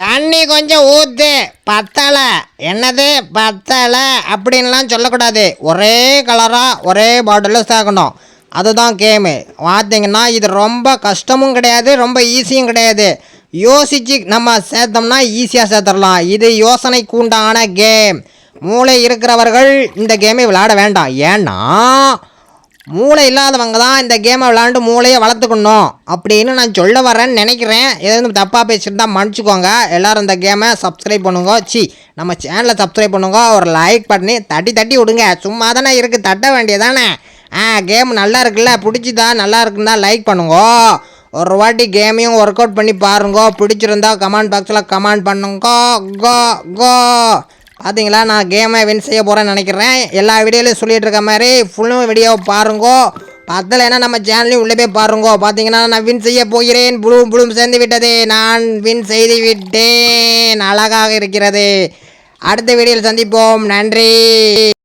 தண்ணி கொஞ்சம் ஊத்து. பத்தலை. என்னது? பத்தலை அப்படின்லாம் சொல்லக்கூடாது. ஒரே கலராக ஒரே பாட்டில் சேர்க்கணும் அதுதான் கேமு பார்த்தீங்கன்னா இது ரொம்ப கஷ்டமும் கிடையாது ரொம்ப ஈஸியும் கிடையாது. யோசிச்சு நம்ம சேர்த்தோம்னா ஈஸியாக சேர்த்துடலாம். இது யோசனைக்கு உண்டான கேம் மூளை இருக்கிறவர்கள் இந்த கேமை விளையாட வேண்டாம். ஏன்னா மூளை இல்லாதவங்க தான் இந்த கேமை விளாண்டு மூளையை வளர்த்துக்கணும். அப்படின்னு நான் சொல்ல வரேன்னு நினைக்கிறேன். எதுவும் தப்பாக பேசியிருந்தால் மன்னிச்சுக்கோங்க. எல்லோரும் இந்த கேமை சப்ஸ்கிரைப் பண்ணுங்க. சி நம்ம சேனலை சப்ஸ்கிரைப் பண்ணுங்க. ஒரு லைக் பண்ணி தட்டி தட்டி விடுங்க. சும்மா தானே இருக்குது தட்ட வேண்டியதானே. ஆ கேம் நல்லா இருக்குல்ல. பிடிச்சிதா நல்லா இருக்குன்னா லைக் பண்ணுங்க. ஒரு வாட்டி கேமையும் ஒர்க் அவுட் பண்ணி பாருங்க. பிடிச்சிருந்தா கமெண்ட் பாக்ஸில் கமெண்ட் பண்ணுங்க. கோ கோ. பார்த்தீங்களா நான் கேமை வின் செய்ய போகிறேன்னு நினைக்கிறேன். எல்லா வீடியோலையும் சொல்லிகிட்டு இருக்க மாதிரி ஃபுல்லும் வீடியோ பாருங்கோ. பார்த்தலைன்னா நம்ம சேனலையும் உள்ளே போய் பாருங்கோ. பார்த்தீங்கன்னா நான் வின் செய்ய போகிறேன். புழும் புழும் சேர்ந்து விட்டது. நான் வின் செய்து விட்டேன். அழகாக இருக்கிறது. அடுத்த வீடியோவில் சந்திப்போம். நன்றி.